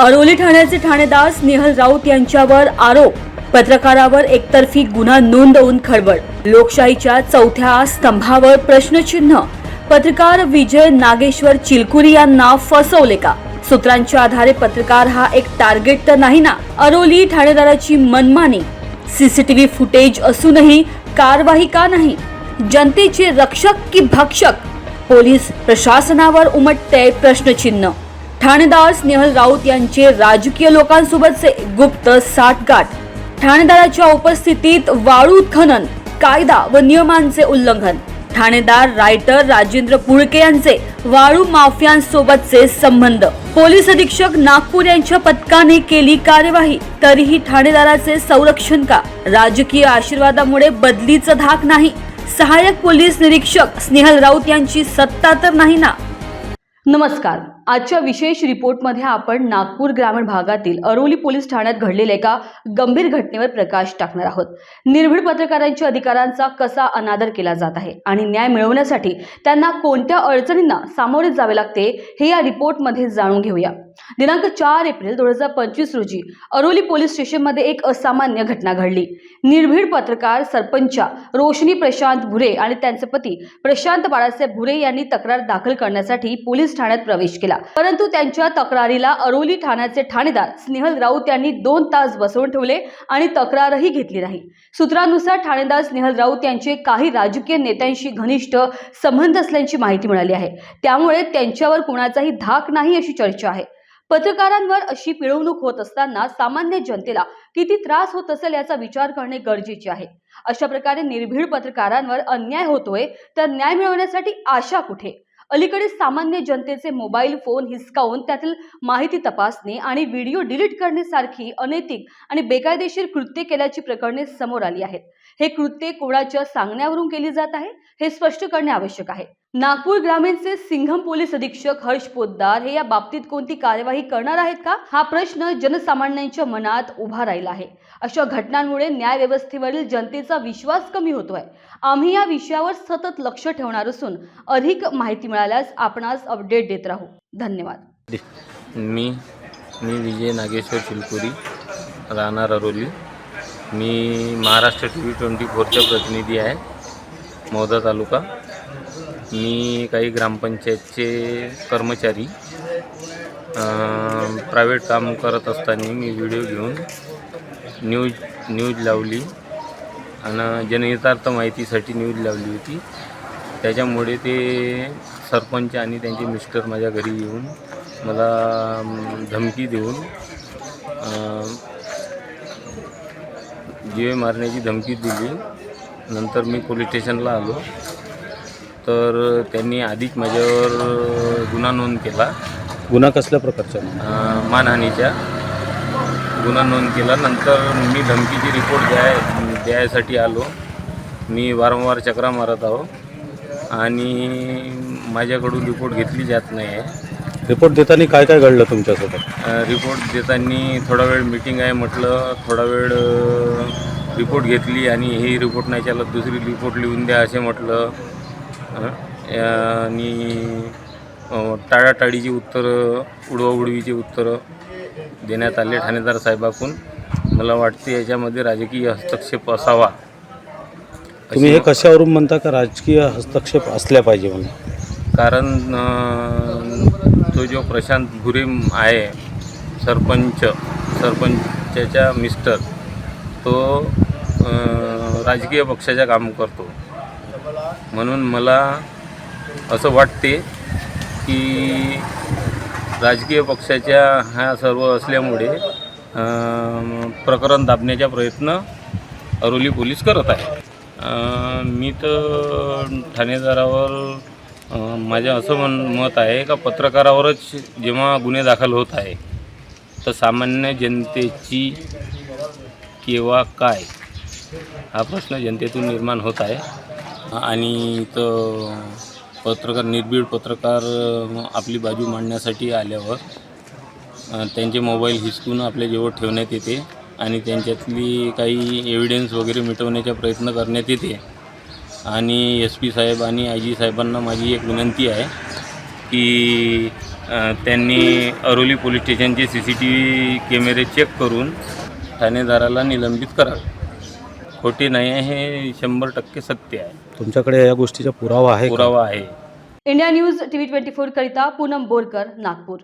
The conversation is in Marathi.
अरोली ठाण्याचे ठाणेदार स्नेहल राऊत यांच्यावर आरोप. पत्रकारावर एकतर्फी गुन्हा नोंदवून खळबळ. लोकशाहीच्या चौथ्या स्तंभावर प्रश्नचिन्ह. पत्रकार विजय नागेश्वर चिलकुरी यांना फसवले का? सूत्रांच्या आधारे पत्रकार हा एक टार्गेट तर नाही ना? अरोली ठाणेदाराची मनमानी. सीसीटीव्ही फुटेज असूनही कारवाई का नाही? जनतेचे रक्षक की भक्षक? पोलीस प्रशासनावर उमटते प्रश्नचिन्ह. ठाणेदार स्नेहल राऊत यांचे राजकीय लोकांसोबतचे गुप्त साठगाठ. ठाणेदाराच्या उपस्थितीत वाळू उत्खनन कायदा व नियमांचे उल्लंघन. ठाणेदार रायटर राजेंद्र पुळके यांचे वाळू माफियांसोबतचे संबंध. पोलीस अधीक्षक नागपूर यांच्या पथकाने केली कार्यवाही तरीही ठाणेदाराचे संरक्षण का? राजकीय आशीर्वादामुळे बदलीचं धाक नाही. सहाय्यक पोलीस निरीक्षक स्नेहल राऊत यांची सत्ता तर नाही ना? नमस्कार. आजच्या विशेष रिपोर्टमध्ये आपण नागपूर ग्रामीण भागातील अरोली पोलीस ठाण्यात घडलेल्या एका गंभीर घटनेवर प्रकाश टाकणार आहोत. निर्भीड पत्रकारांच्या अधिकारांचा कसा अनादर केला जात आहे आणि न्याय मिळवण्यासाठी त्यांना कोणत्या अडचणींना सामोरे जावे लागते हे या रिपोर्टमध्ये जाणून घेऊया. दिनांक चार एप्रिल दोन हजार पंचवीस रोजी अरोली पोलीस स्टेशनमध्ये एक असामान्य घटना घडली. निर्भीड पत्रकार सरपंचा रोशनी प्रशांत भुरे आणि त्यांचे पती प्रशांत बाळासाहेब भुरे यांनी तक्रार दाखल करण्यासाठी पोलीस ठाण्यात प्रवेश केला. परंतु त्यांच्या तक्रारीला अरोली ठाण्याचे ठाणेदार स्नेहल राऊत यांनी दोन तास बसवून ठेवले आणि तक्रारही घेतली नाही. सूत्रानुसार ठाणेदार स्नेहल राऊत यांचे काही राजकीय नेत्यांशी घनिष्ठ संबंध असल्याची माहिती मिळाली आहे. त्यामुळे त्यांच्यावर कुणाचाही धाक नाही अशी चर्चा आहे. पत्रकारांवर अशी पिळवणूक होत असताना सामान्य जनतेला किती त्रास होत असेल याचा विचार करणे गरजेचे आहे. अशा प्रकारे निर्भीड पत्रकारांवर अन्याय होतोय तर न्याय मिळवण्यासाठी आशा कुठे? अलीकडे सामान्य जनतेचे मोबाईल फोन हिसकावून त्यातील माहिती तपासणे आणि व्हिडिओ डिलीट करण्यासारखी अनैतिक आणि बेकायदेशीर कृत्ये केल्याची प्रकरणे समोर आली आहेत. हे कृत्य कोणाच्या सांगण्यावरून केली जात आहे? हे स्पष्ट करणे आवश्यक आहे. नागपूर ग्रामीणचे सिंघम पोलीस अधीक्षक हर्ष पोद्दार हे या बाबतीत कोणती कार्यवाही करणार आहेत का? हा प्रश्न जनसामान्यांच्या मनात उभा राहिला आहे. अशा घटनांमुळे न्याय व्यवस्थेवरील जनतेचा विश्वास कमी होतोय. आम्ही या विषयावर सतत लक्ष ठेवणार असून अधिक माहिती मिळाल्यास आपणास अपडेट देत राहू. धन्यवाद. मी मी विजय नागेश्वर शिलपुरी राहणार अरोली. मी महाराष्ट्र टी व्ही ट्वेंटी फोरचा प्रतिनिधी आहे मौदा तालुका. मी काही ग्रामपंचायतचे कर्मचारी प्रायव्हेट काम करत असताना मी व्हिडिओ घेऊन न्यूज न्यूज लावली आणि जनहितार्थ माहितीसाठी न्यूज लावली होती. त्याच्यामुळे ते सरपंच आणि त्यांचे मिस्टर माझ्या घरी येऊन मला धमकी देऊन जीवे मारण्याची धमकी दिली नंतर मी पोलीस स्टेशनला आलो. तर त्यांनी आधीच माझ्यावर गुन्हा नोंद केला. गुन्हा कसल्या प्रकारचा? अ, मानहानीच्या गुन्हा नोंद केला. नंतर मी धमकीची रिपोर्ट द्याय द्यायसाठी आलो. मी वारंवार चक्रा मारत आहो. आणि माझ्याकडून रिपोर्ट घेतली जात नाही आहे रिपोर्ट देताना काय काय घडलं तुमच्यासोबत? रिपोर्ट देताना थोडा वेळ मीटिंग आहे म्हटलं थोडा वेळ अ, रिपोर्ट घेतली आणि ही रिपोर्ट नाही चालत दुसरी रिपोर्ट लिहून द्या असे म्हटलं. अ, आणि अ, टाळाटाळीची उत्तरं उडवाउडवीची उत्तरं देण्यात आले ठाणेदार साहेबाकून मला वाटते याच्यामध्ये राजकीय हस्तक्षेप असावा. तुम्ही हे कशावरून म्हणता का राजकीय हस्तक्षेप असल्या पाहिजे म्हणून? कारण तो जो प्रशांत भुरीम आहे सरपंच सरपंचाच्या मिस्टर तो राजकीय पक्षाच्या काम करतो. म्हणून मला असं वाटते की राजकीय पक्षाच्या ह्या सर्व असल्यामुळे प्रकरण दाबण्याचा प्रयत्न अरोली पोलीस करत आहे. मी तर ठाणेदारावर माझं असं मन मत आहे का पत्रकारावरच जेव्हा गुन्हे दाखल होत आहे तर सामान्य जनतेची केव्हा काय हा प्रश्न जनतेतून निर्माण होत आहे. आणि तर पत्रकार निर्भीड पत्रकार आपली बाजू मांडण्यासाठी आल्यावर त्यांचे मोबाईल हिसकून आपल्या जेवढ ठेवण्यात येते आणि त्यांच्यातली काही एव्हिडन्स वगैरे मिटवण्याचा प्रयत्न करण्यात येते. आणि एस पी साहेब आणि आय जी साहेबांना माझी एक विनंती आहे की त्यांनी अरोली पोलीस स्टेशनचे सी सी टी व्ही कॅमेरे चेक करून ठाणेदाराला निलंबित करावे. खोटे नाही आहे हे शंभर टक्के सत्य आहे. तुमच्याकडे या गोष्टीचा पुरावा आहे का? पुरावा आहे. India news TV twenty four करिता पूनम बोरकर नागपूर.